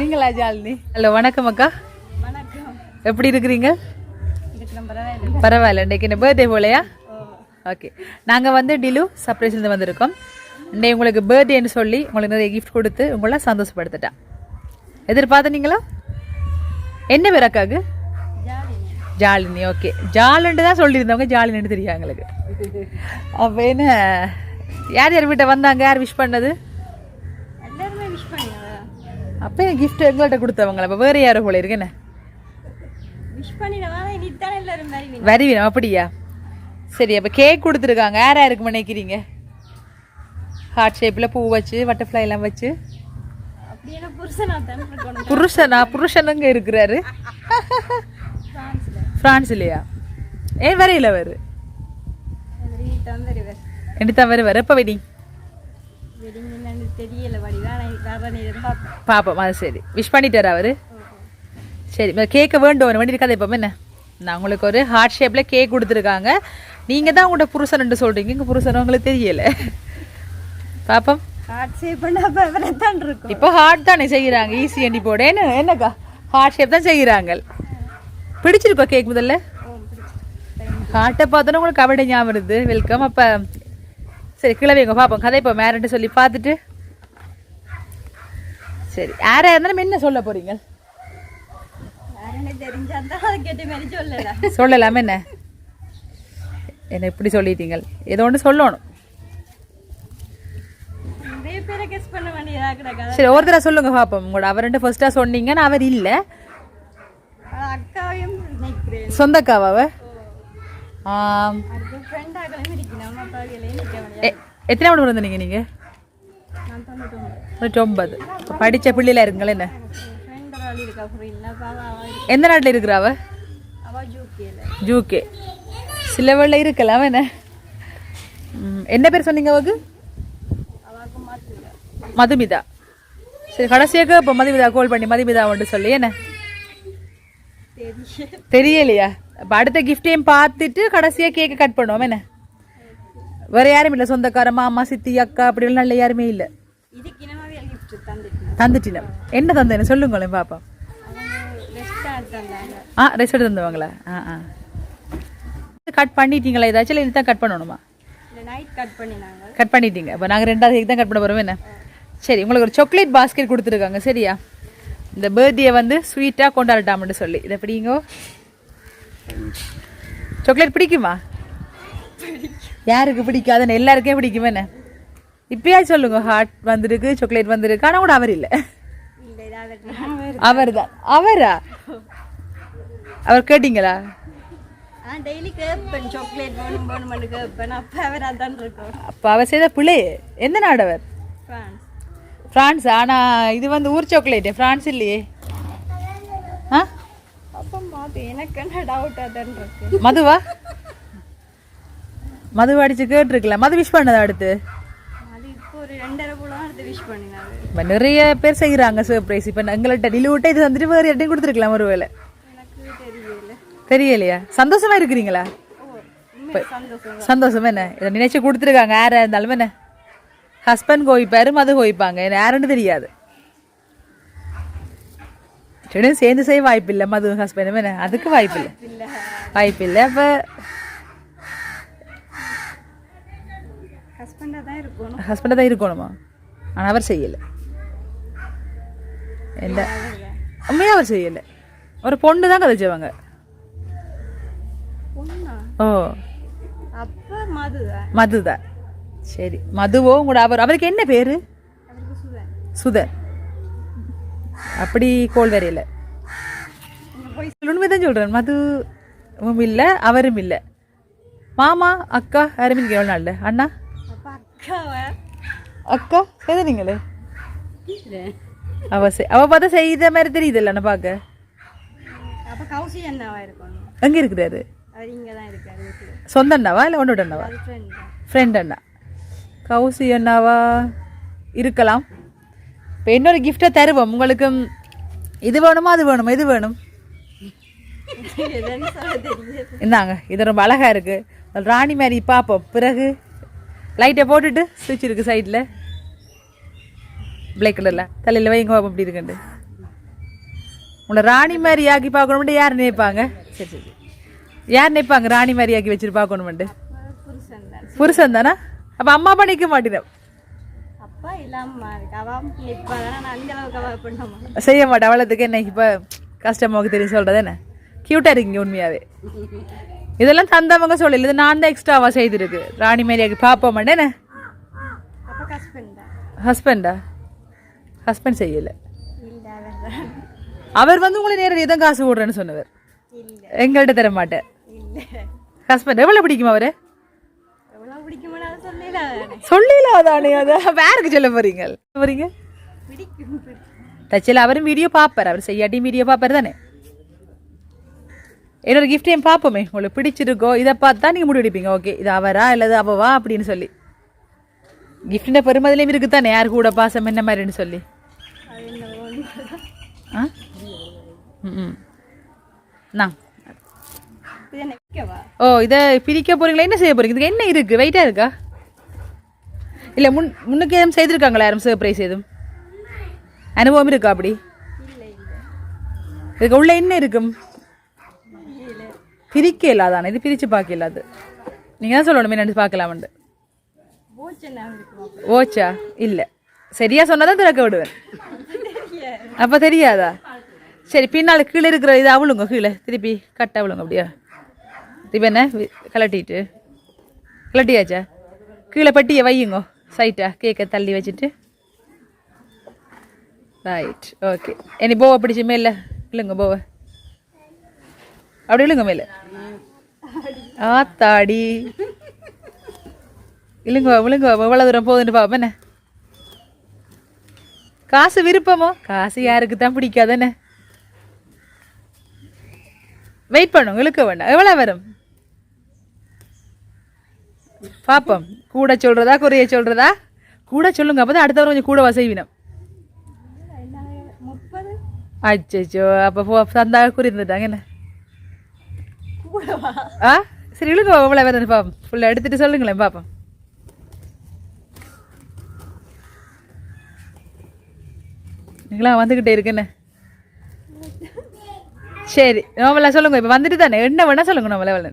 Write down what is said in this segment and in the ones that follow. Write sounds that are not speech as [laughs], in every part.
நீங்களா ஜாலினி? ஹலோ வணக்கம் அக்கா. வணக்கம் எப்படி இருக்கிறீங்க? பரவாயில்ல இன்றைக்கு என்ன பர்த்டே போலையா? ஓகே நாங்கள் வந்து டிலு சர்ப்ரைஸ்லேருந்து வந்திருக்கோம். இன்னைக்கு உங்களுக்கு பர்த்டேன்னு சொல்லி உங்களுக்கு நிறைய கிஃப்ட் கொடுத்து உங்களை சந்தோஷப்படுத்திட்டா எதிர்பார்த்தனீங்களா என்ன பேர் அக்காவுக்கு ஜாலினி. ஓகே ஜாலின்னு தான் சொல்லியிருந்தவங்க ஜாலின்னு தெரியும் எங்களுக்கு. அப்போ என்ன யார் யார் வீட்டை வந்தாங்க? யார் விஷ் பண்ணது? அப்போ என் கிஃப்ட் எங்கள்கிட்ட கொடுத்தவங்கள? அப்போ வேறு யாரும் போல இருக்கு என்ன? விஷ் பண்ணிடவா இனித்தானே எல்லாரும் மாதிரி வருவீனம் அப்படியா? சரி அப்போ கேக் கொடுத்துருக்காங்க. யார் யாருக்கு நினைக்கிறீங்க ஹார்ட் ஷேப்பில் பூ வச்சு பட்டர்ஃப்ளை எல்லாம் வச்சு. புருஷனா தான் புருஷனுங்க இருக்கிறாரு? பிரான்ஸ்ல. ஃப்ரான்ஸ்லையா ஏன் வரையில வரு இனித்தான் வருவர். என்னத்தான் வரு வர எப்போ வெட்டிங் தெரியல பாப்போம். அது சரி. விஷ் பண்ணிட்டாரா அவரு? சரி கேட்க வேண்டும் வண்டி இருக்காது இப்போ என்ன? நான் உங்களுக்கு ஒரு ஹார்ட் ஷேப்பில் கேக் கொடுத்துருக்காங்க. நீங்கள் தான் உங்களோட புருஷன் சொல்கிறீங்க எங்கள் புருஷன் உங்களுக்கு தெரியல. பாப்போம். இப்போ ஹார்ட் தானே செய்கிறாங்க. ஈஸி அண்டி போட. என்ன என்னக்கா? ஹார்ட் ஷேப் தான் செய்கிறாங்க. பிடிச்சிருக்கோ கேக் முதல்ல? ஹார்ட்டை பார்த்தோன்னா உங்களுக்கு கபடி ஞாபகம் வருது. வெல்கம் அப்போ சரி கிளவிங்க பார்ப்போம் கதை இப்போ மேரண்ட்டு சொல்லி பார்த்துட்டு சரி. யாராக இருந்தாலும் என்ன சொல்ல சொல்லல சொல்லலாமே. என்ன? என்ன இப்படி சொல்லிட்டீங்க? ஏதோ ஒன்று சொல்லணும். சரி ஒரு தடவை சொல்லுங்க பார்ப்போம் உங்களோட அவர்கிட்ட ஃபர்ஸ்ட்டாக சொன்னீங்கன்னா அவர் இல்லை. வேண்டியது எ- எத்தனை மணி இருந்தீங்க நீங்கள் நூற்றொம்பது. தொண்ணூற்றி படித்த பிள்ளையில இருங்களே என்ன? எந்த நாட்டில் இருக்கிறாவ அவ? ஜூகே. சில வேளை இருக்கலாம் என்ன? என்ன பேர் சொன்னீங்க அவக்கு மதுமிதா. சரி கடைசியாக இப்போ மதுமிதா கால் பண்ணி மதுமிதா வந்துட்டு சொல்லி என்ன? தெரியலையா? இப்போ அடுத்த கிஃப்டையும் பார்த்துட்டு கடைசியாக கேக்கை கட் பண்ணுவோம் என்ன? வேற யாரும் இல்லை சொந்தக்கார மாமா சித்தி அக்கா அப்படிலாம் நல்ல யாருமே இல்லை. தந்துட்டினம் என்ன தந்தேன்னு சொல்லுங்களேன் பாப்பா. ஆ ரெஸ்ட் தந்துவாங்களா? ஆ ஆ. கட் பண்ணிட்டீங்களா? ஏதாச்சும் இல்லை இதுதான் கட் பண்ணணுமா? கட் பண்ணிட்டீங்க. இப்போ நாங்கள் ரெண்டாவது கேக் தான் கட் பண்ண போகிறோம் என்ன? சரி உங்களுக்கு ஒரு சாக்லேட் பாஸ்கெட் கொடுத்துருக்காங்க சரியா? இந்த பர்த்டே வந்து ஸ்வீட்டாக கொண்டாடட்டாம்னு சொல்லி. இதை பிடிங்கோ. சாக்லேட் பிடிக்குமா. யாருக்கு பிடிக்காதுன்னு எல்லாருக்கே பிடிக்குமே என்ன? இப்பயாச்சும் சொல்லுங்க ஹார்ட் வந்திருக்கு சாக்லேட் வந்திருக்கு. ஆனால் கூட அவர் இல்லை. அவர் தான் அவரா? அவர் கேட்டிங்களா? ஆ டெய்லி கேட்பேன். சாக்லேட் வேணும் வேணும்னு கேட்பேன். அப்போ அவர் அதான் இருக்கும். அப்போ அவர் செய்த பிள்ளை எந்த நாடவர் ஃப்ரான்ஸ் ஃப்ரான்ஸ் ஆனால் இது வந்து ஊர் சாக்லேட்டு ஃப்ரான்ஸ் இல்லையே. ஆ? அப்போ எனக்கு என்ன டவுட் அதான் இருக்கு. மதுவா? மது அடிச்சு கேட்டிருக்கலாம் மது விஷ் பண்ணதா அடுத்து அது இப்போ ஒரு ரெண்டரை போல அடுத்து விஷ் பண்ணினாரு இப்போ நிறைய பேர் செய்கிறாங்க சர்ப்ரைஸ் இப்போ எங்கள்கிட்ட டிலிவர்ட்டை இது வந்துட்டு வேறு யார்ட்டையும் கொடுத்துருக்கலாம் ஒரு தெரியல. தெரியலையா? சந்தோஷமா இருக்கிறீங்களா? சந்தோஷம் என்ன? இதை நினைச்சு கொடுத்துருக்காங்க. யாராக இருந்தாலும் என்ன? ஹஸ்பண்ட் கோவிப்பாரு மது கோவிப்பாங்க. என்ன யாருன்னு தெரியாது. ரெண்டும் சேர்ந்து செய்ய வாய்ப்பு இல்லை மது ஹஸ்பண்டும் என்ன? அதுக்கு வாய்ப்பு இல்லை வாய்ப்பு இல்லை அப்போ ஹஸ்பண்டாக தான் இருக்கணுமா? ஆனால் அவர் செய்யலை. எந்த? உண்மையாக அவர் செய்யலை. ஒரு பொண்ணு தான் கதைச்சவங்க ஓ. மதுதான் மது தான் சரி மதுவோ உங்களோட அவர் அவருக்கு என்ன பேர்? சுதன். அப்படி கோல் வரையில உண்மைதான் சொல்கிறேன் மதுவும் இல்லை அவரும் இல்லை. மாமா அக்கா யாருமே எவ்வளோ நாள் அண்ணா? அக்கா செய்தீங்களே அவ அவ பார்த்தா செய்த மாதிரி தெரியுது நான் பார்க்க. அப்போ கௌசி அண்ணாவா இருக்கணும் எங்கே இருக்கிறாரு? அவர் இங்கே தான் இருக்காரு சொந்த அண்ணாவா இல்லை ஒன்றோட அண்ணாவா? ஃப்ரெண்ட் அண்ணா. கௌசி அண்ணாவா? இருக்கலாம். இப்போ இன்னொரு கிஃப்டை தருவோம். உங்களுக்கு இது வேணுமா அது வேணுமா இது வேணும்? இந்தாங்க இது ரொம்ப அழகா இருக்கு. ராணி மாதிரி பார்ப்போம். பிறகு லைட்டை போட்டுட்டு சுவிட்ச் இருக்கு சைடில் பிளாக் கலரில் தலையில் வைங்க அப்படி இருக்குண்டு உங்களை ராணி மாதிரி ஆக்கி பார்க்கணும்னு யார் நினைப்பாங்க? சரி சரி யார் நினைப்பாங்க ராணி மாதிரி ஆக்கி வச்சுட்டு பார்க்கணுமெண்டு புருஷன் தான்? அப்போ அம்மா அப்பா நிற்க மாட்டேன். செய்ய மாட்டேன் அவ்வளோத்துக்கு என்ன இப்போ கஷ்டமாக தெரியும் சொல்கிறது என்ன? க்யூட்டாக இருக்கீங்க உண்மையாகவே இதெல்லாம் தந்தவங்க சொல்லல. இது நான் தான் எக்ஸ்ட்ராவாக செய்திருக்கு. ராணி மாரியாக்கி பார்ப்போம் அப்ப ஹஸ்பண்ட் ஹஸ்பண்டா செய்யலை. அவர் வந்து உங்களை நேரடியாக தான் காசு விடுறேன்னு சொன்னவர். எங்கள்கிட்ட தர மாட்டேன். ஹஸ்பண்ட் எவ்வளோ பிடிக்குமா அவரு? சொல்லிடலாதானே அதை. வேறுக்கு சொல்ல போறீங்க? போறீங்க? தச்சில் அவரும் வீடியோ பார்ப்பார். அவர் செய்யாட்டி வீடியோ பார்ப்பார் தானே? என்னோட கிஃப்டையும் பார்ப்போமே? உங்களுக்கு பிடிச்சிருக்கோ? இதை பார்த்து தான் நீங்கள் முடிவெடுப்பீங்க ஓகே இது அவரா இல்லது அவவா அப்படின்னு சொல்லி. கிஃப்டிൻ്റെ பெருமதிலையும் இருக்குது தானே யார் கூட பாசம் என்ன மாதிரின்னு சொல்லி. ஆ? ம் நான் ஓ இதை பிரிக்க போறீங்களா? என்ன செய்ய போறீங்க? இதுக்கு என்ன இருக்கு? வெயிட்டா இருக்கா? இல்ல முன் முன்னுக்கு எதுவும் செய்திருக்காங்களா? யாரும் சர்ப்ரைஸ் எதுவும்? அனுபவம் இருக்கா அப்படி? இதுக்கு உள்ள என்ன இருக்கும்? பிரிக்க இல்லாதானே? இது பிரித்து பார்க்க இல்லாது. நீங்கள் தான் சொல்லணும் என்ன பார்க்கலாம்னு போச்சனா இருக்கும் ஓச்சா? இல்லை. சரியா சொன்னாதான் திறக்க விடுவேன். அப்போ தெரியாதா? சரி பின்னால் கீழே இருக்கிற இது அவளுங்க கீழே. திருப்பி கட்ட அவளுங்க அப்படியா. திருப்பி என்ன? கலட்டிட்டு கலட்டியாச்சா கீழே பட்டியை வையுங்க. சைட்டா கேக்கை தள்ளி வச்சுட்டு. ரைட் ஓகே இனி போவை பிடிச்சுமே இல்லை இல்லைங்க போவ அப்படி இல்லைங்க மேல. ஆத்தாடி. இல்லைங்க விழுங்க எவ்வளோ தூரம் போகுதுன்னு பாப்போம் என்ன? காசு விருப்பமோ? காசு யாருக்கு தான் பிடிக்காதானே வெயிட் பண்ணுங்க இழுக்க வேண்டாம். எவ்வளோ வரும்? பாப்போம். கூட சொல்றதா குறைய சொல்றதா? கூட சொல்லுங்க அப்பதான் அடுத்தவரை கொஞ்சம் கூடவா செய்வினம் அச்சோ அப்போ சந்தா குறி இருந்துட்டாங்க என்ன? ஆ? சரி இழுங்க எவ்வளோ வருதுன்னு பாப்போம் ஃபுல்லாக எடுத்துட்டு சொல்லுங்களேன் பாப்போம். நீங்களா வந்துக்கிட்டே இருக்குன்னு சரி நோமலா சொல்லுங்க இப்போ வந்துட்டு தானே? என்ன வேணா சொல்லுங்க நோமலா வேலை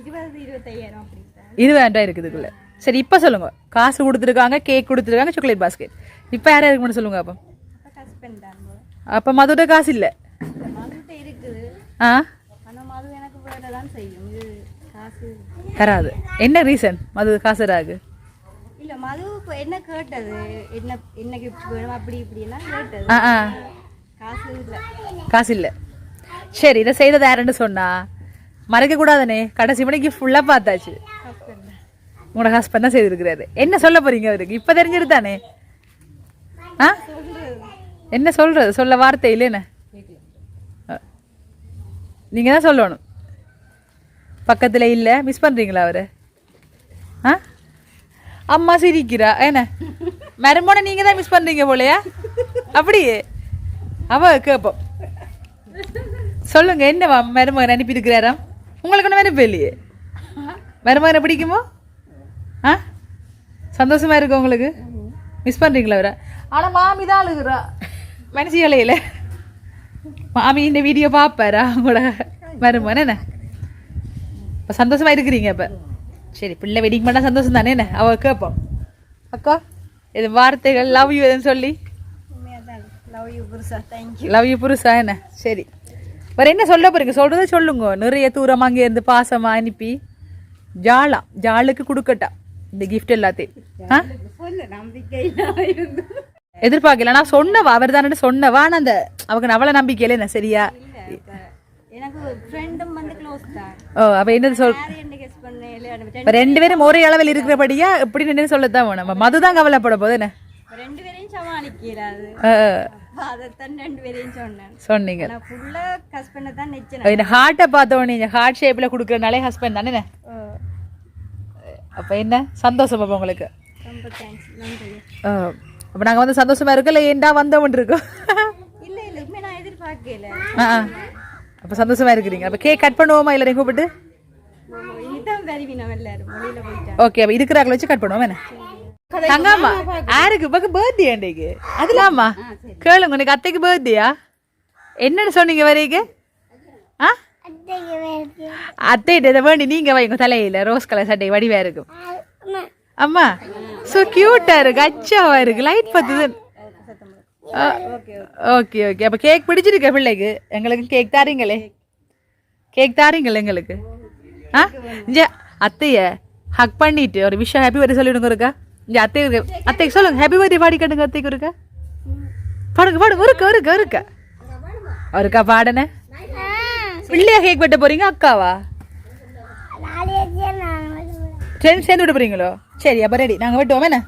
இருபது இருபத்தையாயிரம் அப்படின்ட்டாங்க இது வேண்டாம் இருக்குதுக்குள்ள சரி இப்போ சொல்லுங்க. காசு கொடுத்துருக்காங்க கேக் கொடுத்துருக்காங்க சாக்லேட் பாஸ்கெட் இப்போ யார் மட்டும் சொல்லுங்க அப்போ? அப்ப மதுட்ட காசு இல்லை. இருக்குது. ஆ ஆனா மது எனக்கு வேற தான் செய்யும். இது காசு. தராது. என்ன ரீசன் மது காசு தராது. இல்ல மது இப்ப என்ன கேட்டது? என்ன என்ன கிஃப்ட் வேணும்? அப்படி இப்படி எல்லாம் கேட்டது. ஆ ஆ. காசு இல்ல. காசு இல்லை. சரி இதை செய்தது யாருன்னு சொன்னா மறைக்க கூடாதுனே. கடைசி மணிக்கு ஃபுல்லாக பார்த்தாச்சு. உங்களோட ஹஸ்பண்ட் தான் செய்திருக்கிறாரு. என்ன சொல்ல போறீங்க அவருக்கு? இப்போ தெரிஞ்சிட்டு தானே. ஆ? என்ன சொல்றது? சொல்ல வார்த்தை இல்லைன்னு நீங்கள் தான் சொல்லணும். பக்கத்தில் இல்லை. மிஸ் பண்ணுறீங்களா அவரை? ஆ? அம்மா சிரிக்கிறா. என்ன? மருமோனை நீங்கள் தான் மிஸ் பண்ணுறீங்க போலையா? அப்படியே. அவ கேட்போம் சொல்லுங்க என்ன மருமகன் அனுப்பியிருக்கிறாராம் உங்களுக்கு ஒன்றும் அனுப்ப இல்லையே? மருமகனை பிடிக்குமோ? ஆ? சந்தோஷமா இருக்கு உங்களுக்கு? மிஸ் பண்ணுறீங்களா அவரை? ஆனால் மாமி தான் அழுகுறா. மனசு இலையில. மாமி இந்த வீடியோ பார்ப்பாரா? உங்களோட மருமகன் என்ன? இப்போ சந்தோஷமாக இருக்கிறீங்க இப்போ சரி பிள்ளை வெட்டிங் பண்ணால் சந்தோஷம் தானே என்ன? அவள் கேட்போம் அக்கா இது வார்த்தைகள் லவ் யூ எதுன்னு சொல்லி? லவ் யூ புருஷா தேங்க்யூ லவ் யூ புருஷா என்ன? சரி. வேற என்ன சொல்ல போறீங்க? சொல்கிறத சொல்லுங்க. நிறைய தூரம் அங்கே இருந்து பாசம் அனுப்பி. ஜாலா. ஜாலுக்கு கொடுக்கட்டா. இந்த கிஃப்ட் எல்லாத்தையும். ஆ? சொல்லு நம்பிக்கை எதிர்பார்க்கல. நான் சொன்னவா அவர் தானே சொன்னவா? நான் அந்த அவங்க அவளை நம்பிக்கையில என்ன? சரியா? எனக்கு ஃப்ரெண்டும் வந்து க்ளோஸ் தான். ஓ சொல் யாரு என்ன இப்ப ரெண்டு பேரும் ஒரே அளவில் இருக்கிறபடியா இப்படி நின்று சொல்லத்தான் வேணும். மதுதான் கவலைப்பட போது என்ன? ரெண்டு பேரையும் சொன்னேன். சொன்னீங்க. ஹார்ட்டை பார்த்தோன்னே இந்த ஹார்ட் ஷேப்ல கொடுக்குறனாலே ஹஸ்பண்ட் தானே? அப்ப என்ன? சந்தோஷம் அப்ப உங்களுக்கு? அப்ப நாங்க வந்து சந்தோஷமா இருக்கோம் ஏன்டா வந்தவன் இருக்கோம்? இல்ல நான் எதிர்பார்க்கல. அப்ப சந்தோஷமா இருக்கிறீங்க. அப்ப கேக் கட் பண்ணுவோமா இல்லை கூப்பிட்டு? ஓகே அப்ப இருக்கிறாங்கள வச்சு கட் பண்ணுவோம் என்ன? தங்காமா யாருக்கு பக்கம் பர்த்டே அன்றைக்கு அதுலாமா? கேளுங்க உனக்கு அத்தைக்கு பர்த்டேயா என்னன்னு சொன்னீங்க வரீங்க ஆ? அத்தைகிட்ட இதை வேண்டி நீங்க வைங்க தலையில ரோஸ் கலர் சட்டை வடிவா இருக்கும். அம்மா. சோ கியூட்டா இருக்கு அச்சாவா இருக்கு லைட் பத்துது ஓகே ஓகே. அப்போ கேக் பிடிச்சிருக்க பிள்ளைக்கு? எங்களுக்கு கேக் தாரீங்களே. கேக் தாரீங்களே எங்களுக்கு. ஆ? இங்க அத்தைய ஹக் பண்ணிட்டு ஒரு விஷயம் ஹாப்பி பர்த்டே சொல்லிடுங்க இருக்கா இங்க அத்தைக்கு அத்தைக்கு சொல்லுங்க ஹாப்பி பர்த்டே பாடி கட்டுங்க அத்தைக்கு இருக்கா பாடுங்க பாடுங்க இருக்க இருக்க இருக்க ஒருக்கா பாடனே. பிள்ளையா கேக் வெட்ட போறீங்க அக்காவா? சேர்ந்து சேர்ந்து விட போறீங்களோ? சரி அப்ப ரெடி நாங்க வெட்டுவோம் என்ன?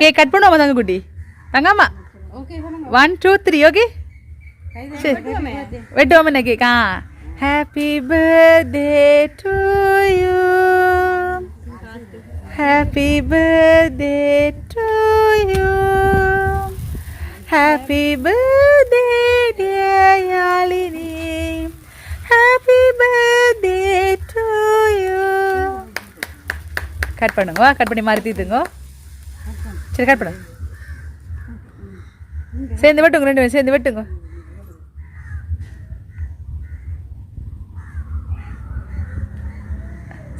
கேக் கட் பண்ணுவோமா தாங்க குட்டி. தங்கம்மா. ஒன் டூ த்ரீ ஓகே சரி. வெட்டுவோம் என்ன cake ah happy birthday to you happy birthday to you happy birthday dear Yazhini happy birthday to you cut பண்ணுங்க கட் பண்ணி மாறி தீத்துங்க. சரி கட் பண்ணுங்க சேர்ந்து வெட்டுங்க ரெண்டு பேரும் சேர்ந்து வெட்டுங்க.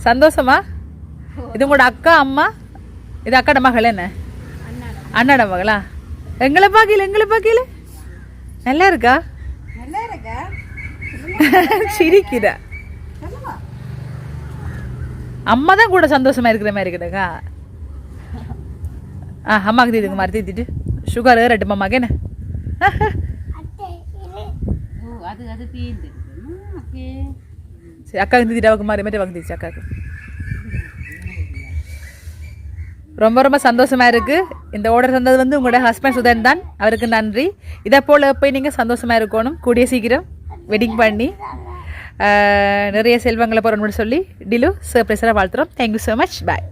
சந்தோஷமா? இது உங்களோட அக்கா அம்மா? இது அக்காட மகள் என்ன? அண்ணாட மகளா? எங்களை பார்க்கல எங்களை பார்க்கல. நல்லா இருக்கா? [laughs] சிரிக்கிறா. அம்மா தான் கூட சந்தோஷமா இருக்கிற மாதிரி இருக்குதுக்கா. ஆ அம்மாக்கு தீதுங்க மாதிரி தீத்திட்டு சுகர் ரெட்டு அம்மாக்கு என்ன? அது அது சரி அக்காவுக்கு தீத்திட்டு அவக்கு மாதிரி மாதிரி வாங்க அக்காவுக்கு ரொம்ப ரொம்ப சந்தோஷமா இருக்கு. இந்த ஆர்டர் தந்தது வந்து உங்களோட ஹஸ்பண்ட் சுதன் தான். அவருக்கு நன்றி. இதை போல போய் நீங்கள் சந்தோஷமா இருக்கணும். கூடிய சீக்கிரம் வெட்டிங் பண்ணி. நிறைய செல்வங்களை போகிறோம்னு சொல்லி டிலு சர்ப்ரைஸராக வாழ்த்துறோம். Thank you so much bye